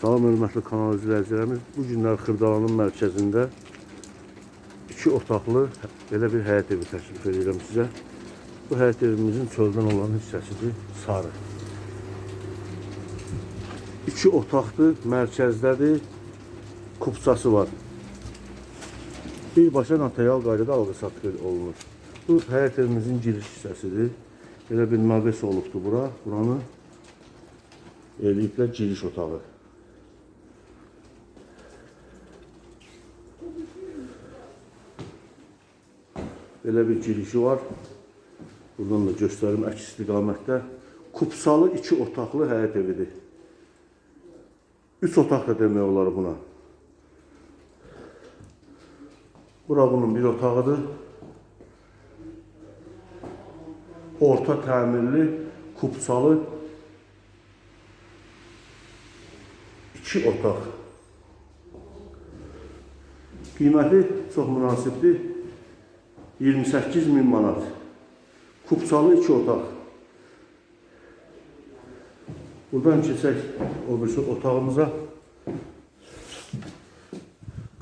Salam hörmətli kanal izləyicilərimiz. Bu günlər Xırdalanın mərkəzində iki otaqlı belə bir həyət evi təklif edirəm sizə. Bu həyət evimizin çöldən olan hissəsidir, sarı. İki otaqdır, mərkəzdədir, kupçası var. Birbaşa notarial qaydada alqı-satqı olunur. Bu həyət evimizin giriş hissəsidir. Belə bir naves olubdur bura. Buranı eləyiblər giriş otağı. Belə bir girişi var. Buradan da göstərim əks istiqamətdə. Kupsalı iki otaqlı həyət evidir. Üç otaq da demək olar buna. Bura bunun bir otağıdır. Orta təmirli, kupsalı iki otaq. Qiyməti çox münasibdir. 28 min manat. Kupçalı iki otaq. Buradan keçək o birisi otağımıza.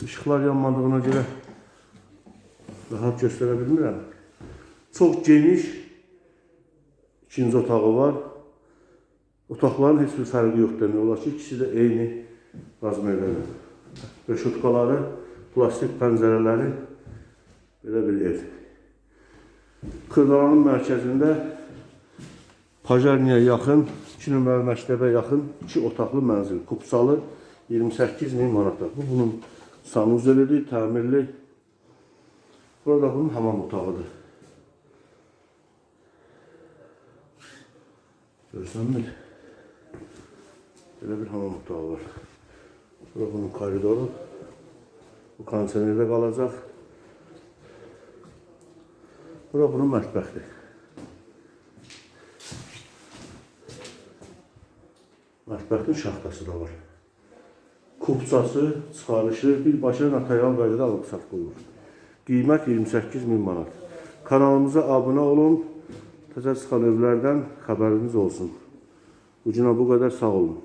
Işıqlar yanmadığına görə rahat göstərə bilmirəm. Çox geniş ikinci otağı var. Otaqların heç bir fərqi yox demək olar ki, ikisi də eyni razmerdə. Reşutkaları, plastik pəncərələri belə bir ev. Kırdalanın mərkəzində Pajarniyə yaxın, 2 nömrəli məktəbə yaxın 2 otaqlı mənzil. Kupsalı 28 min manata. Bu bunun sanuzelidir, təmirli. Burada bunun hamam otağıdır. Görsənmir. Belə bir hamam otağı var. Burada bunun koridoru. Bu kondisionerdə qalacaq. Bura bunun mətbəxdir. Mətbəxin şaxtası da var. Kupçası, çıxarışı birbaşa notarial qaydada alıb satıb qoyulur. Qiymət 28 min manat. Kanalımıza abunə olun. Təzə çıxan evlərdən xəbəriniz olsun. Günə bu qədər sağ olun.